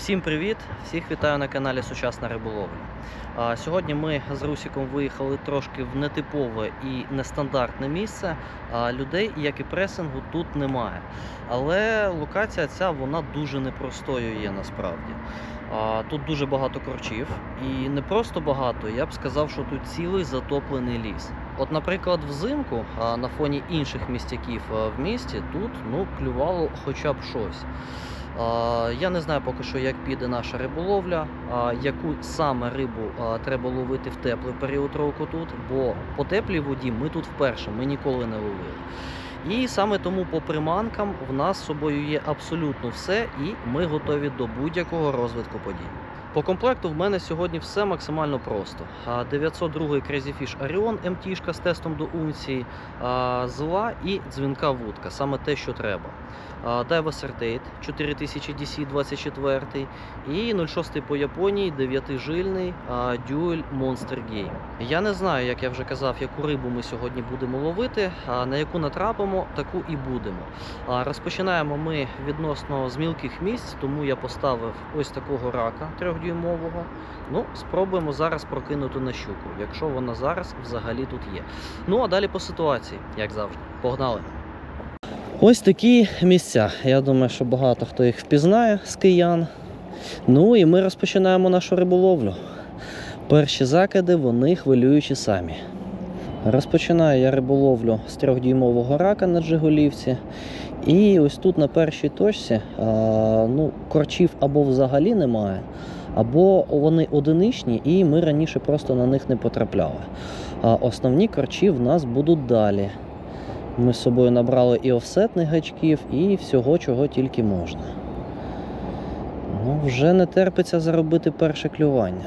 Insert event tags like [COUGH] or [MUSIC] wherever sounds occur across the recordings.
Всім привіт! Всіх вітаю на каналі Сучасна риболовля. Сьогодні ми з Русіком виїхали трошки в нетипове і нестандартне місце. Людей, як і пресингу, тут немає. Але локація ця вона дуже непростою є насправді. Тут дуже багато корчів, і не просто багато, я б сказав, що тут цілий затоплений ліс. От, наприклад, взимку на фоні інших містяків в місті тут ну, клювало хоча б щось. Я не знаю поки що, як піде наша риболовля, яку саме рибу треба ловити в теплий період року тут, бо по теплій воді ми тут вперше, ми ніколи не ловили. І саме тому по приманкам в нас з собою є абсолютно все, і ми готові до будь-якого розвитку подій. По комплекту в мене сьогодні все максимально просто. 902 Crazy Fish Orion МТ з тестом до унції, зла і дзвінка вудка, саме те, що треба. Daiwa Certate 4000 DC 24 і 06 по Японії 9-жильний а, Dual Monster Game. Я не знаю, як я вже казав, яку рибу ми сьогодні будемо ловити, на яку натрапимо, таку і будемо. Розпочинаємо ми відносно з мілких місць, тому я поставив ось такого рака трьохдюймового. Ну, спробуємо зараз прокинути на щуку, якщо вона зараз взагалі тут є. Ну а далі по ситуації, як завжди. Погнали! Ось такі місця. Я думаю, що багато хто їх впізнає з киян. Ну і ми розпочинаємо нашу риболовлю. Перші закиди вони хвилюючі самі. Розпочинаю я риболовлю з трьохдюймового рака на Джиголівці. І ось тут на першій точці ну, корчів або взагалі немає, або вони одиничні, і ми раніше просто на них не потрапляли. А основні корчі в нас будуть далі. Ми з собою набрали і офсетних гачків, і всього, чого тільки можна. Ну, вже не терпиться заробити перше клювання.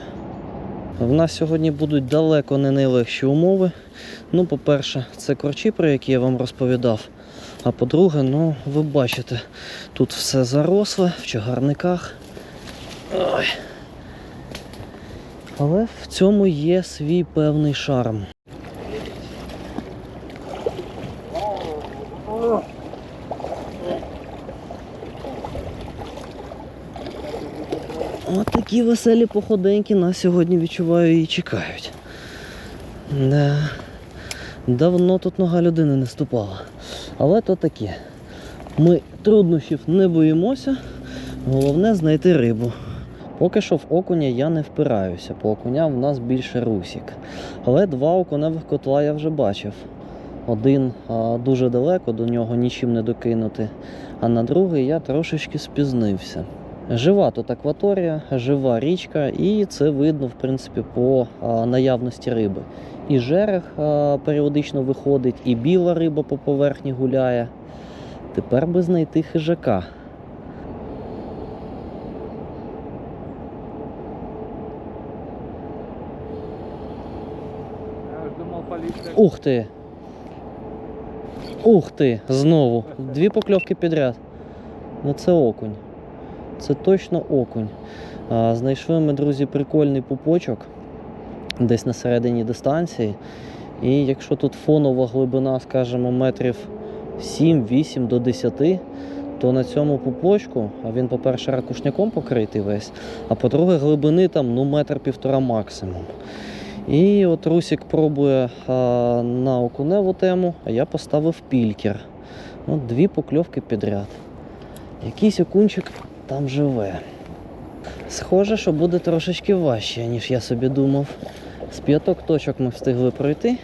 В нас сьогодні будуть далеко не найлегші умови. Ну, по-перше, це корчі, про які я вам розповідав. А по-друге, ну, ви бачите, тут все заросле в чагарниках. Ой. Але в цьому є свій певний шарм. От такі веселі походеньки нас сьогодні відчуваю і чекають. Да. Давно тут нога людини не ступала. Але то таке. Ми труднощів не боїмося, головне знайти рибу. Поки що в окуня я не впираюся, по окуням в нас більше русік. Але два окуневих котла я вже бачив. Один а, дуже далеко, до нього нічим не докинути, а на другий я трошечки спізнився. Жива тут акваторія, жива річка, і це видно, в принципі, по а, наявності риби. І жерех а, періодично виходить, і біла риба по поверхні гуляє. Тепер би знайти хижака. Я ж думав поліція. Ух ти! Ух ти! Знову! Дві покльовки підряд. Ну це окунь. Це точно окунь. А, знайшли ми, друзі, прикольний пупочок десь на середині дистанції. І якщо тут фонова глибина, скажімо, метрів 7-8 до 10, то на цьому пупочку, а він, по-перше, ракушняком покритий весь, а по-друге, глибини там ну, метр півтора максимум. І от Русік пробує а, на окуневу тему, а я поставив пількер. От дві покльовки підряд. Якийсь окунчик там живе. Схоже, що буде трошечки важче, ніж я собі думав. З п'яток точок ми встигли пройти.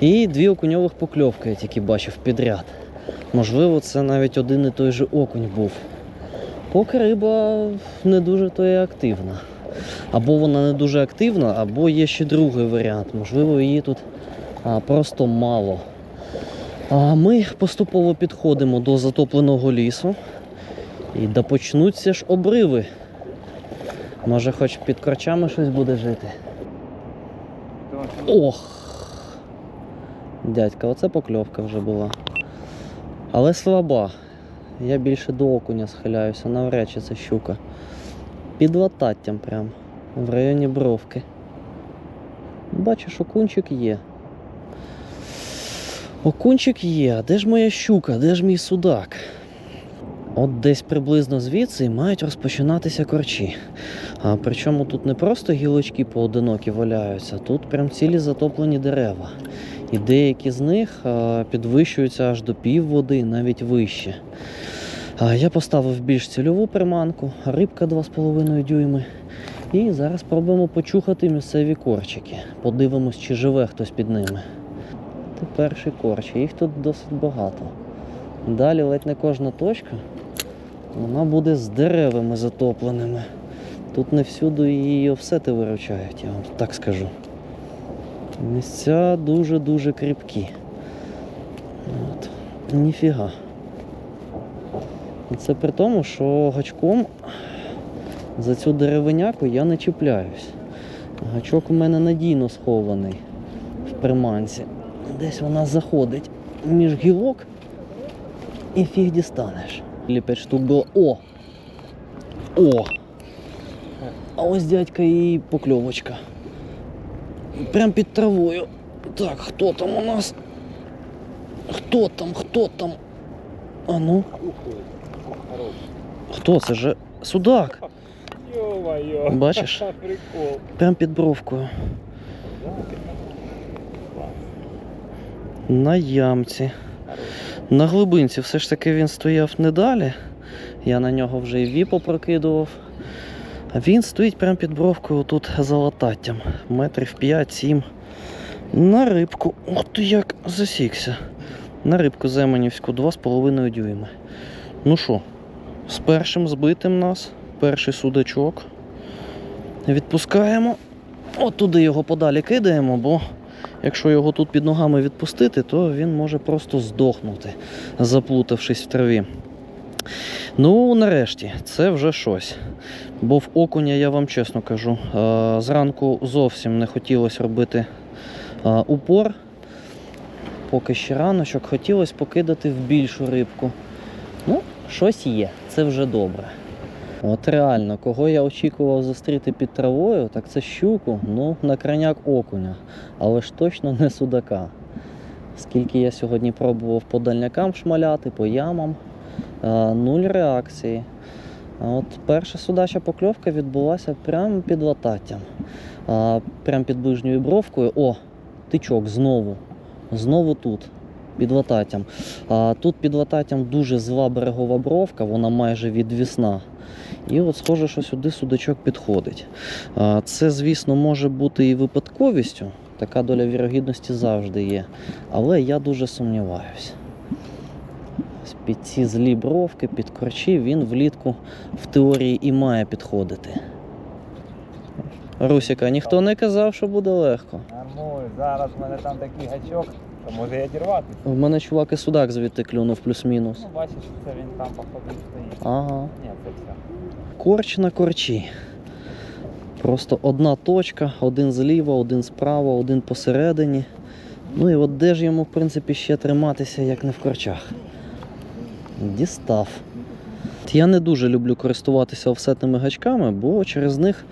І дві окуньових покльовки я тільки бачив підряд. Можливо, це навіть один і той же окунь був. Поки риба не дуже то і активна. Або вона не дуже активна, або є ще другий варіант. Можливо, її тут просто мало. А ми поступово підходимо до затопленого лісу. І да почнуться ж обриви. Може, хоч під корчами щось буде жити. Ох! Дядька, оце покльовка вже була. Але слаба. Я більше до окуня схиляюся, навряд чи це щука. Під лататтям прям. В районі бровки. Бачиш, окунчик є. Окунчик є. Де ж моя щука? Де ж мій судак? От десь приблизно звідси мають розпочинатися корчі. А причому тут не просто гілочки поодинокі валяються, тут прям цілі затоплені дерева. І деякі з них підвищуються аж до пів води, навіть вище. Я поставив більш цільову приманку, рибка 2,5 дюйми. І зараз спробуємо почухати місцеві корчики. Подивимось, чи живе хтось під ними. Це перший корч, їх тут досить багато. Далі ледь не кожна точка вона буде з деревами затопленими. Тут не всюди її офсети виручають, я вам так скажу. Місця дуже-дуже кріпкі. От. Ніфіга. Це при тому, що гачком за цю деревиняку я не чіпляюсь. Гачок у мене надійно схований в приманці. Десь вона заходить між гілок і фіг дістанеш. Лі 5 штук було. О! О! А ось дядька і покльовочка. Прям під травою. Так, хто там у нас? Хто там? Хто там? А ну, хто це же? Судак! Ё-моё. Бачиш? [LAUGHS] Прикол. Прям під бровкою. На ямці. На глибинці все ж таки він стояв не далі. Я на нього вже і віпо прокидував. Він стоїть прямо під бровкою тут за лататтям. Метрів 5-7. На рибку. Ух ти як засікся. На рибку земенівську 2,5 дюйми. Ну що, з першим збитим нас, перший судачок. Відпускаємо. От туди його подалі кидаємо, бо якщо його тут під ногами відпустити, то він може просто здохнути, заплутавшись в траві. Ну, нарешті, це вже щось. Бо в окуня, я вам чесно кажу, е, зранку зовсім не хотілося робити е, упор. Поки ще раночок, хотілося покидати в більшу рибку. Щось є, це вже добре. От реально, кого я очікував зустріти під травою, так це щуку, ну, на краняк окуня, але ж точно не судака. Скільки я сьогодні пробував по дальнякам шмаляти, по ямам, а, нуль реакції. А от перша судача покльовка відбулася прямо під лататтям. Прямо під ближньою бровкою. О, тичок знову. Знову тут, під лататтям. А, тут під лататтям дуже зла берегова бровка, вона майже відвісна. І от схоже, що сюди судачок підходить. А, Це, звісно, може бути і випадковістю. Така доля вірогідності завжди є. Але я дуже сумніваюся. Під ці злі бровки, під корчі він влітку в теорії і має підходити. Русіка, ніхто не казав, що буде легко. Нормуль, зараз в мене там такий гачок, що може я дірватися. В мене чувак і судак звідти клюнув плюс-мінус. Ну, бачиш, це він там походу стоїть. Ага. Ні, це все. Корч на корчі. Просто одна точка, один зліва, один справа, один посередині. Ну і от де ж йому, в принципі, ще триматися, як не в корчах. Дістав. Я не дуже люблю користуватися офсетними гачками, бо через них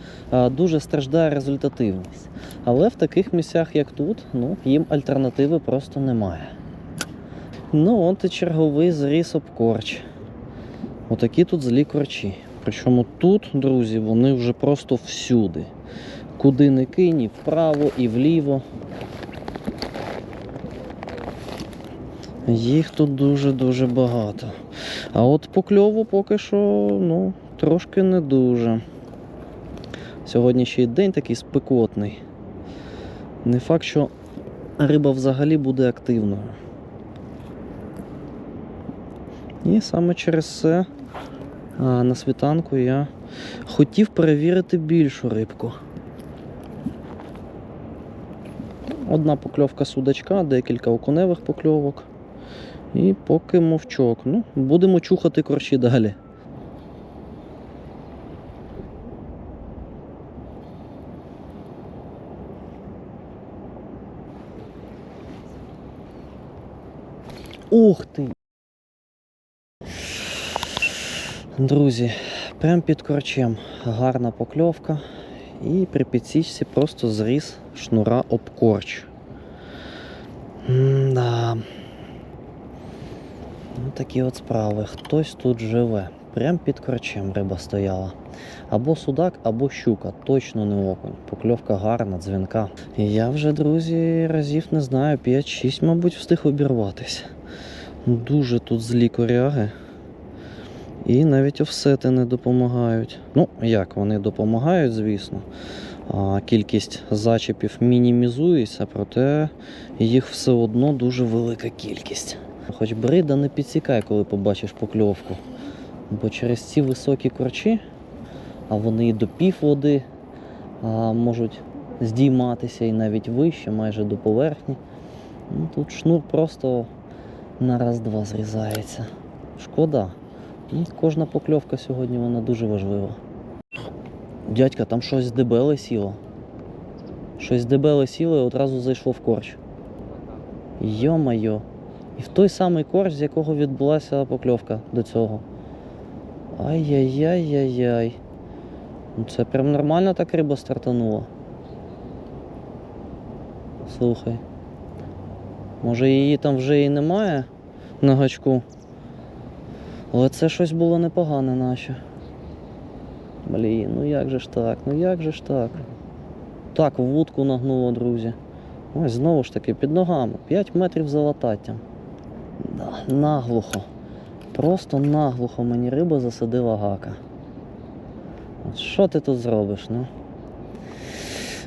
дуже страждає результативність. Але в таких місцях, як тут, ну, їм альтернативи просто немає. Ну, от і черговий зріс об корч. Отакі тут злі корчі. Причому тут, друзі, вони вже просто всюди. Куди не кинь, і вправо, і вліво. Їх тут дуже-дуже багато. А от по кльову поки що, ну, трошки не дуже. Сьогодні ще й день такий спекотний. Не факт, що риба взагалі буде активною. І саме через це на світанку я хотів перевірити більшу рибку. Одна покльовка судачка, декілька окуневих покльовок. І поки мовчок. Ну, будемо чухати корчі далі. Ух ти! Друзі, прям під корчем гарна покльовка. І при підсічці просто зріс шнура об корч. М-да. Ну, такі от справи. Хтось тут живе. Прям під корчем риба стояла. Або судак, або щука. Точно не окунь. Покльовка гарна, дзвінка. Я вже, друзі, разів не знаю, 5-6, мабуть, встиг обірватися. Дуже тут злі коряги. І навіть офсети не допомагають. Ну, як вони допомагають, звісно. Кількість зачепів мінімізується, проте їх все одно дуже велика кількість. Хоч брида не підсікай, коли побачиш покльовку. Бо через ці високі корчі, а вони і до пів води а, можуть здійматися і навіть вище, майже до поверхні. Ну, тут шнур просто на раз-два зрізається. Шкода. Ну, Кожна покльовка сьогодні вона дуже важлива. Дядька, там щось дебеле сіло. Щось дебеле сіло і одразу зайшло в корч. Йо-майо. І в той самий корч, з якого відбулася покльовка до цього. Ай-яй-яй-яй-яй. Ну це прям нормально так риба стартанула. Слухай. Може її там вже і немає на гачку. Але це щось було непогане наче. Блін, ну як же ж так, ну як же ж так. Так, вудку нагнуло, друзі. Ось знову ж таки під ногами. 5 метрів за лататтям. Да, наглухо. Просто наглухо мені риба засадила гака. От що ти тут зробиш, ну?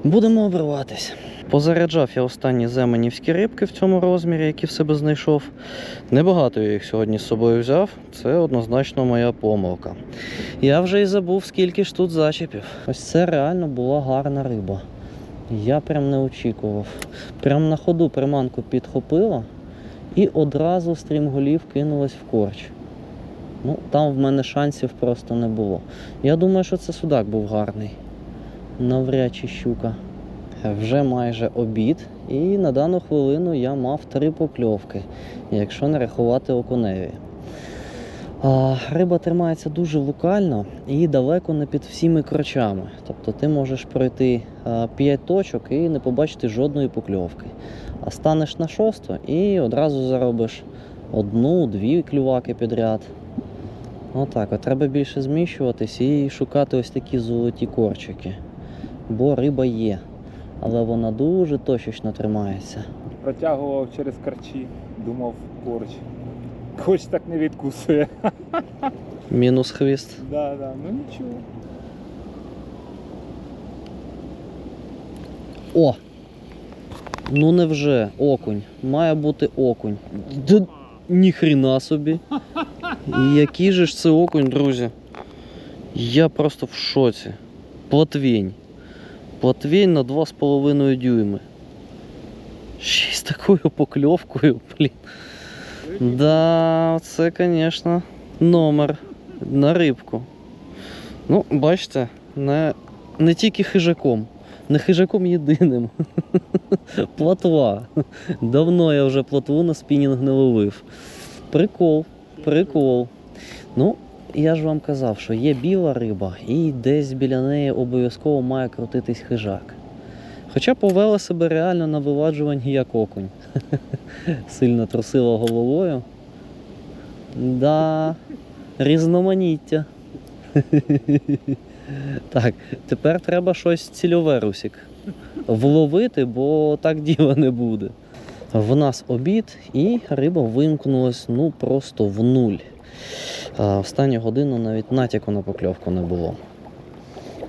Будемо обриватись. Позаряджав я останні земенівські рибки в цьому розмірі, які в себе знайшов. Небагато я їх сьогодні з собою взяв. Це однозначно моя помилка. Я вже і забув, скільки ж тут зачепів. Ось це реально була гарна риба. Я прям не очікував. Прям на ходу приманку підхопила і одразу стрімголів кинулась в корч. Ну, там в мене шансів просто не було. Я думаю, що це судак був гарний. Навряд чи щука. Вже майже обід, і на дану хвилину я мав три покльовки, якщо не рахувати окуневі. А, риба тримається дуже локально і далеко не під всіми крочами. Тобто ти можеш пройти 5 точок і не побачити жодної покльовки. А станеш на шосту і одразу заробиш одну-дві клюваки підряд. Отак, от треба більше зміщуватись і шукати ось такі золоті корчики. Бо риба є, але вона дуже точечно тримається. Протягував через карчі, думав корч. Хоч так не відкусує. Мінус хвіст. Да, да, ну нічого. О! Ну невже окунь. Має бути окунь. Д... Ніхрена собі. Який же ж це окунь, друзі? Я просто в шоці. Платвінь. Платвінь на 2,5 дюйми. Ще з такою покльовкою, блін. Да, це, звісно, номер на рибку. Ну, бачите, не, не тільки хижаком, не хижаком єдиним. [LAUGHS] Платва. Давно я вже платву на спінінг не ловив. Прикол, прикол. Ну, я ж вам казав, що є біла риба, і десь біля неї обов'язково має крутитись хижак. Хоча повела себе реально на виваджуванні як окунь. [LAUGHS] Сильно трусила головою. Да, різноманіття. [LAUGHS] Так, тепер треба щось цільове, Русік. Вловити, бо так діла не буде. В нас обід і риба вимкнулась ну просто в нуль. А, останню годину навіть натяку на покльовку не було.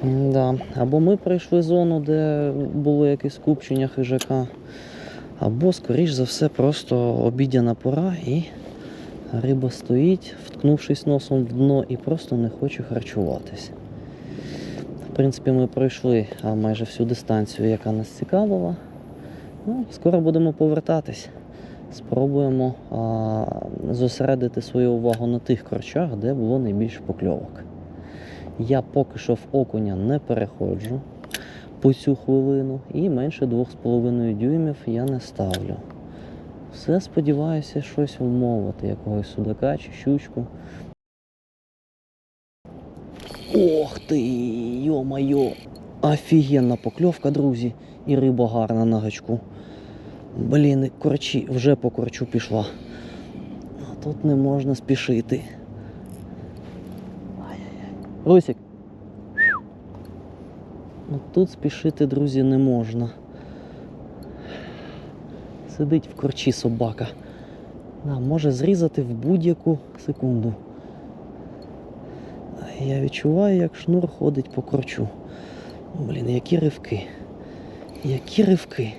Да. Або ми пройшли зону, де було якесь скупчення хижака, або, скоріш за все, просто обідяна пора і риба стоїть, вткнувшись носом в дно і просто не хоче харчуватись. В принципі, ми пройшли майже всю дистанцію, яка нас цікавила. Ну, скоро будемо повертатись. Спробуємо а, зосередити свою увагу на тих корчах, де було найбільше покльовок. Я поки що в окуня не переходжу по цю хвилину і менше 2,5 дюймів я не ставлю. Все сподіваюся щось вмовити, якогось судака чи щучку. Ох ти, йо-майо! Офігенна покльовка, друзі, і риба гарна на гачку. Блін, корчі, вже по корчу пішла. От тут не можна спішити. Русик. Ну тут спішити, друзі, не можна. Сидить в корчі собака. Да, може зрізати в будь-яку секунду. Я відчуваю, як шнур ходить по корчу. Блін, які ривки. Які ривки.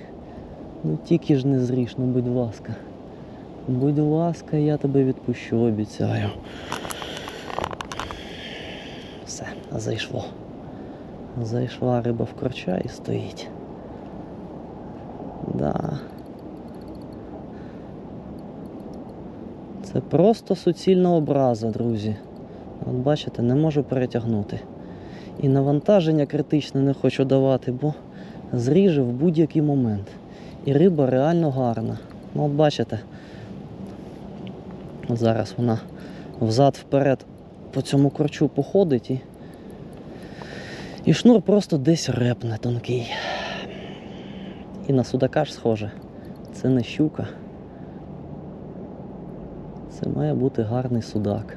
Ну тільки ж не зріж, ну будь ласка. Будь ласка, я тебе відпущу, обіцяю. Все, зайшло. Зайшла риба в корча і стоїть. Да. Це просто суцільна образа, друзі. От бачите, не можу перетягнути. І навантаження критичне не хочу давати, бо зріже в будь-який момент. І риба реально гарна. Ну, от бачите, зараз вона взад-вперед по цьому корчу походить і. І шнур просто десь репне тонкий. І на судака ж схоже. Це не щука. Це має бути гарний судак.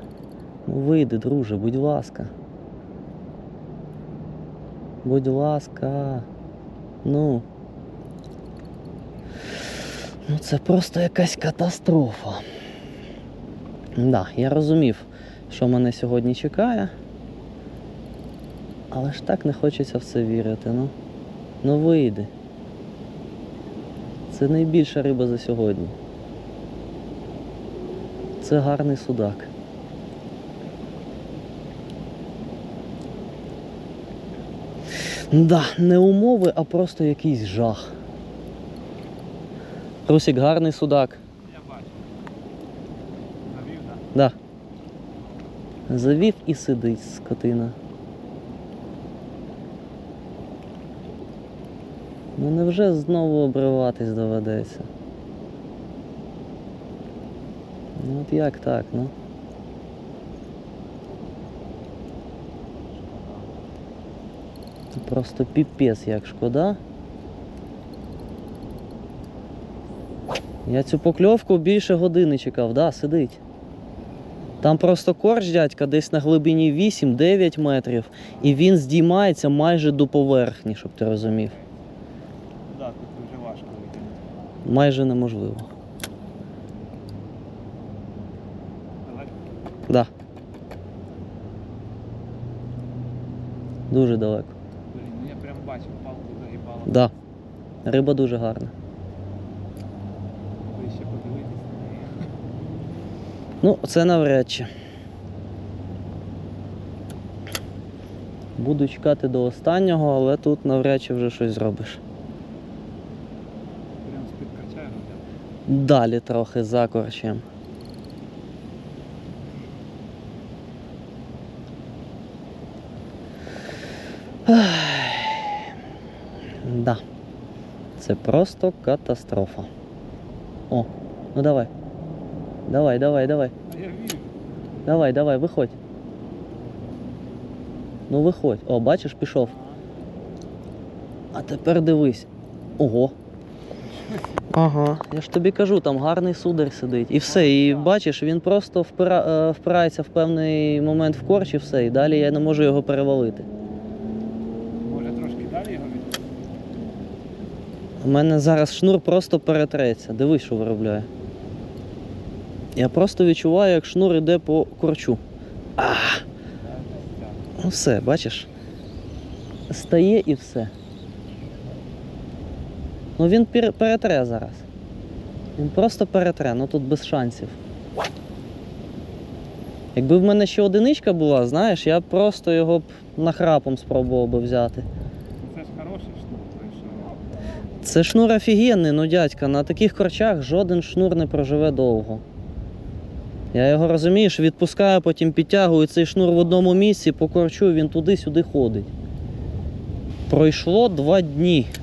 Ну вийди, друже, будь ласка. Будь ласка. Ну. Ну це просто якась катастрофа. Да, я розумів, що мене сьогодні чекає. Але ж так не хочеться в це вірити, ну. Ну вийди. Це найбільша риба за сьогодні. Це гарний судак. Да, не умови, а просто якийсь жах. Русик, гарний судак. Я бачу. Навів, так? Да. Завів і сидить скотина. Ну невже знову обриватись доведеться? Ну от як так, ну? Просто піпець як шкода. Я цю покльовку більше години чекав, да, сидить. Там просто корч, дядька, десь на глибині 8-9 метрів, і він здіймається майже до поверхні, щоб ти розумів. Так, тут дуже важко витягнути. Майже неможливо. Давай. Да. Дуже далеко. Блін, ну я прям бачив, палку загибала. Да. Риба дуже гарна. Вище подивитись на неї. Ну, це навряд чи. Буду чекати до останнього, але тут навряд чи вже щось зробиш. Прям з-під ну, Далі трохи за корчем. Да. Це просто катастрофа. О, ну давай. Давай, давай, давай. А я вірю. Давай, давай, виходь. Ну виходь. О, бачиш, пішов. А тепер дивись. Ого. Ага. Я ж тобі кажу, там гарний судар сидить. І все. І бачиш, він просто впира... е, впирається в певний момент в корч і все. І далі я не можу його перевалити. Може трошки далі його від... У мене зараз шнур просто перетреться. Дивись, що виробляє. Я просто відчуваю, як шнур іде по корчу. А! Ну все, бачиш? Стає і все. Ну він перетре зараз. Він просто перетре, ну тут без шансів. Якби в мене ще одиничка була, знаєш, я б просто його б нахрапом спробував би взяти. Це ж хороший той, що... Це шнур офігенний, ну дядька, на таких корчах жоден шнур не проживе довго. Я його розумієш, відпускаю, потім підтягую цей шнур в одному місці, по корчу він туди-сюди ходить. Пройшло два дні. [LAUGHS]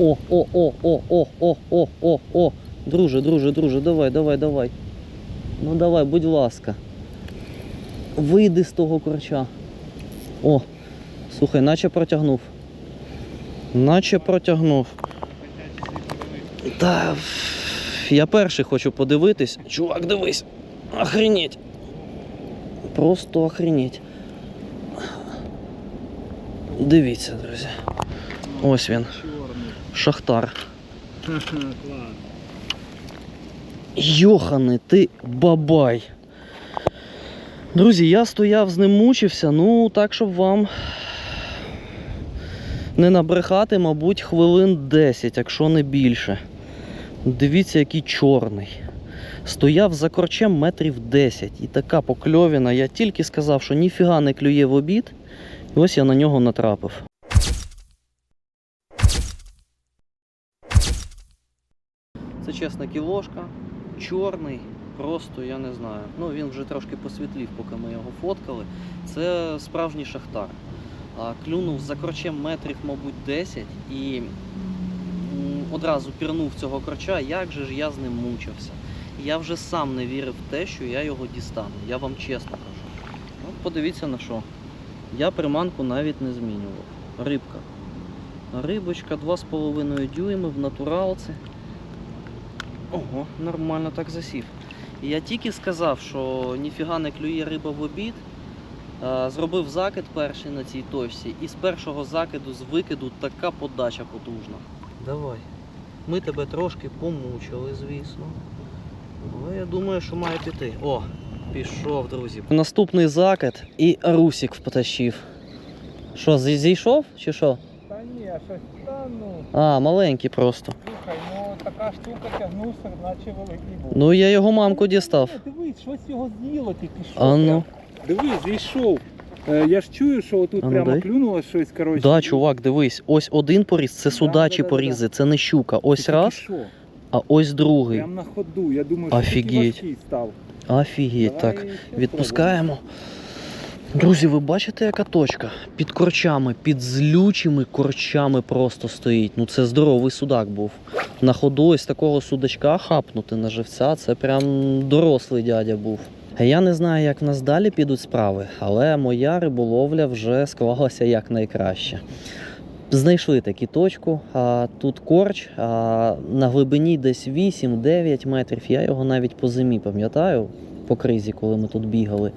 О, о, о, о, о, о, о, о, о. Друже, друже, друже, давай, давай, давай. Ну давай, будь ласка. Вийди з того корча. О, слухай, наче протягнув. Наче протягнув. Та я перший хочу подивитись. Чувак, дивись. Охренеть. Просто охренеть. Дивіться, друзі. Ось він. Шахтар. Клас. Йоханий ти бабай. Друзі, я стояв з ним мучився, ну так, щоб вам не набрехати, мабуть, хвилин 10, якщо не більше. Дивіться, який чорний. Стояв за корчем метрів 10. І така покльовіна. Я тільки сказав, що ніфіга не клює в обід. І ось я на нього натрапив. Це чесна кілошка, чорний, просто я не знаю. Ну він вже трошки посвітлів, поки ми його фоткали. Це справжній шахтар. Клюнув за корчем метрів, мабуть, 10 і одразу пірнув цього корча, як же ж я з ним мучився. Я вже сам не вірив в те, що я його дістану. Я вам чесно кажу. От подивіться на що. Я приманку навіть не змінював. Рибка. Рибочка 2,5 дюйми в натуралці. Ого, нормально так засів. Я тільки сказав, що ніфіга не клює риба в обід. Е, Зробив закид перший на цій точці, і з першого закиду, з викиду, така подача потужна. Давай. Ми тебе трошки помучили, звісно. Але я думаю, що має піти. О, пішов, друзі. Наступний закид і Русік потащив. Що, зійшов чи що? Та ні, щось та ну. А, маленький просто. Слухай, ну така штука тягнувся, наче великий був. Ну я його мамку дістав. Дивись, щось його з'їло тільки що. А ну. Дивись, зійшов. Е, Я ж чую, що отут ну, прямо дай. клюнуло щось, коротше. Да, чувак, дивись, ось один поріз, це Да, судачі да, да, да, порізи, це не щука. Ось тільки раз, що. а ось другий. Прям на ходу. Я думаю, що Офігеть. став. Офігеть, Давай так. Відпускаємо. Друзі, ви бачите, яка точка? Під корчами, під злючими корчами просто стоїть. Ну це здоровий судак був. На ходу ось такого судачка хапнути на живця, це прям дорослий дядя був. Я не знаю, як в нас далі підуть справи, але моя риболовля вже склалася як найкраще. Знайшли таку точку, а тут корч, а на глибині десь 8-9 метрів. Я його навіть по зимі пам'ятаю, по кризі, коли ми тут бігали.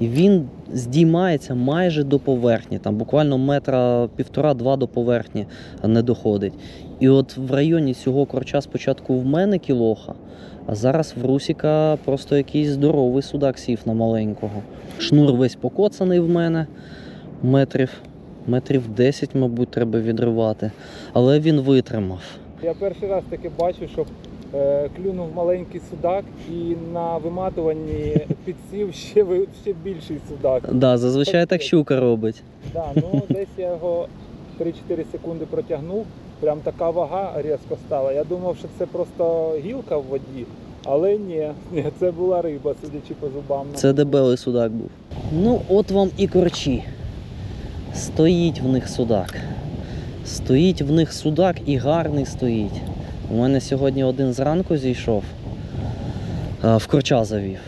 І він здіймається майже до поверхні, там буквально метра півтора-два до поверхні не доходить. І от в районі цього корча спочатку в мене кілоха, а зараз в Русіка просто якийсь здоровий судак сів на маленького. Шнур весь покоцаний в мене, метрів, метрів 10, мабуть, треба відривати. Але він витримав. Я перший раз таки бачу, що е, клюнув маленький судак і на виматуванні підсів ще, ще більший судак. Да, зазвичай так щука робить. Да, ну десь я його 3-4 секунди протягнув. Прям така вага різко стала. Я думав, що це просто гілка в воді, але ні, ні це була риба, судячи по зубам. Це дебелий судак був. Ну, от вам і корчі. Стоїть в них судак. Стоїть в них судак і гарний стоїть. У мене сьогодні один зранку зійшов, в корча завів.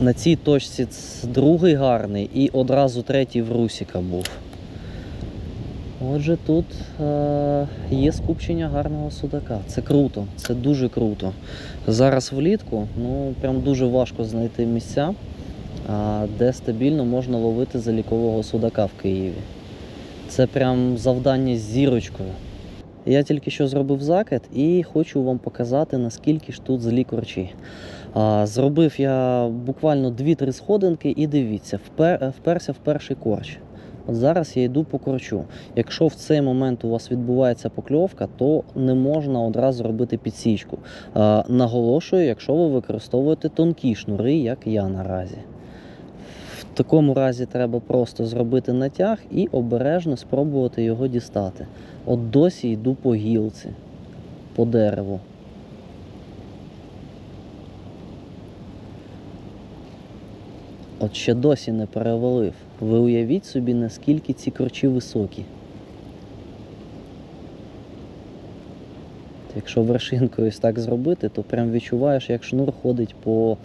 На цій точці другий гарний і одразу третій в Русіка був. Отже, тут е, є скупчення гарного судака. Це круто, це дуже круто. Зараз влітку ну, прям дуже важко знайти місця, а, де стабільно можна ловити залікового судака в Києві. Це прям завдання з зірочкою. Я тільки що зробив закид і хочу вам показати, наскільки ж тут злі корчі. А, зробив я буквально 2-3 сходинки і дивіться, впер, вперся в перший корч. От зараз я йду по корчу. Якщо в цей момент у вас відбувається покльовка, то не можна одразу робити підсічку. А, наголошую, якщо ви використовуєте тонкі шнури, як я наразі. В такому разі треба просто зробити натяг і обережно спробувати його дістати. От досі йду по гілці, по дереву. От ще досі не перевалив. Ви уявіть собі, наскільки ці корчі високі. Якщо вершинкою ось так зробити, то прям відчуваєш, як шнур ходить по,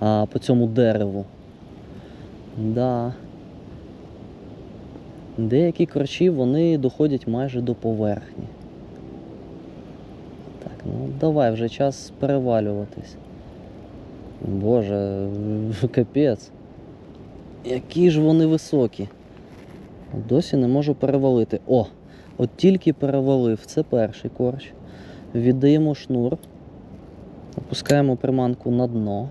а, по цьому дереву. Да. Деякі корчі вони доходять майже до поверхні. Так, Ну, давай, вже час перевалюватись. Боже, [LAUGHS] капець. Які ж вони високі. Досі не можу перевалити. О! От тільки перевалив. Це перший корч. Віддаємо шнур. Опускаємо приманку на дно,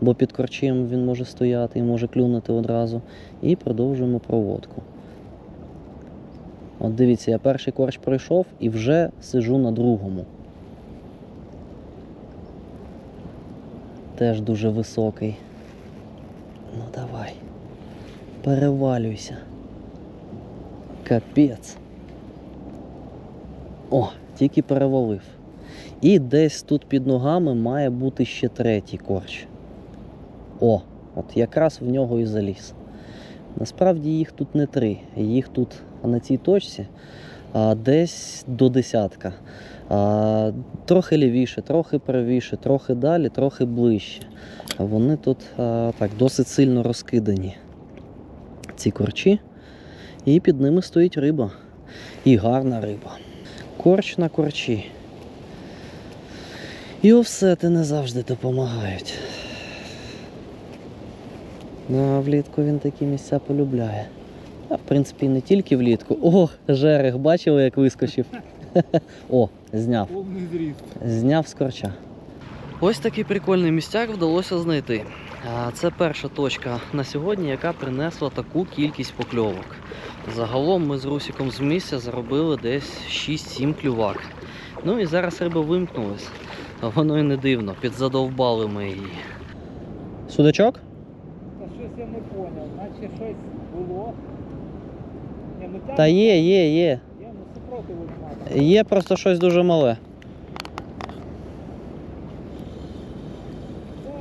бо під корчем він може стояти і може клюнути одразу. І продовжуємо проводку. От дивіться, я перший корч пройшов і вже сижу на другому. Теж дуже високий. Ну давай. Перевалюйся. Капець. О, тільки перевалив. І десь тут під ногами має бути ще третій корч. О, от якраз в нього і заліз. Насправді їх тут не три, їх тут на цій точці а, десь до десятка. А, трохи лівіше, трохи правіше, трохи далі, трохи ближче. Вони тут а, так досить сильно розкидані. Ці корчі. І під ними стоїть риба. І гарна риба. Корч на корчі. І офсети не завжди допомагають. Ну, а влітку він такі місця полюбляє. А в принципі не тільки влітку. О, жерех, бачили, як вискочив. О, зняв. Зняв з корча. Ось такий прикольний містяк вдалося знайти. Це перша точка на сьогодні, яка принесла таку кількість покльовок. Загалом ми з Русіком з місця заробили десь 6-7 клювак. Ну і зараз риба вимкнулась. Воно і не дивно, підзадовбали ми її. Судачок? Та щось я не зрозумів, наче щось було. Ні, ну Та є, є, є. є, ну. Є просто щось дуже мале. Так,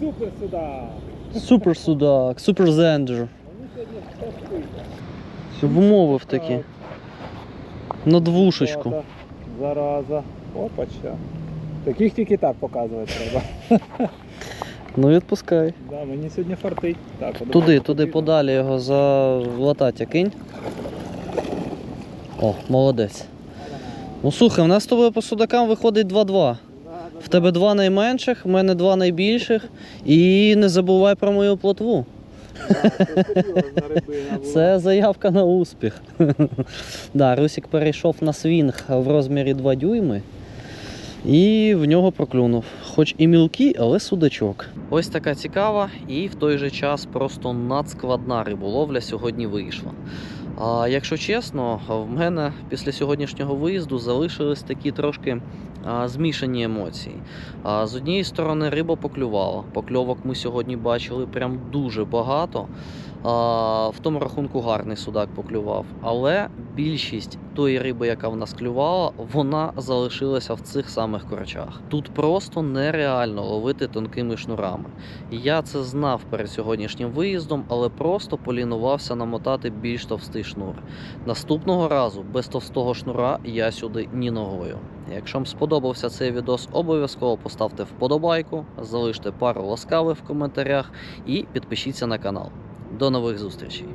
є. Супер сюди. Супер судак, супер зенджер. Поспить. Вмовив таки. На двушечку. Зараза. Опача. Таких тільки так показувати треба. Ну відпускай. Да, мені сьогодні фартить. Так, Туди, туди подалі його за латаття кинь. О, молодець. Ну слухай, в нас з тобою по судакам виходить 2-2. В тебе два найменших, в мене два найбільших. І не забувай про мою плотву. Це заявка на успіх. да, Русік перейшов на свінг в розмірі 2 дюйми. І в нього проклюнув. Хоч і мілкий, але судачок. Ось така цікава і в той же час просто надскладна риболовля сьогодні вийшла. А якщо чесно, в мене після сьогоднішнього виїзду залишились такі трошки а, змішані емоції. А, з однієї сторони, риба поклювала. Покльовок ми сьогодні бачили прям дуже багато. А, в тому рахунку гарний судак поклював. Але більшість тої риби, яка в нас клювала, вона залишилася в цих самих корчах. Тут просто нереально ловити тонкими шнурами. Я це знав перед сьогоднішнім виїздом, але просто полінувався намотати більш товстий шнур. Наступного разу без товстого шнура я сюди ні ногою. Якщо вам сподобався цей відос, обов'язково поставте вподобайку, залиште пару ласкавих в коментарях і підпишіться на канал. До нових зустрічей!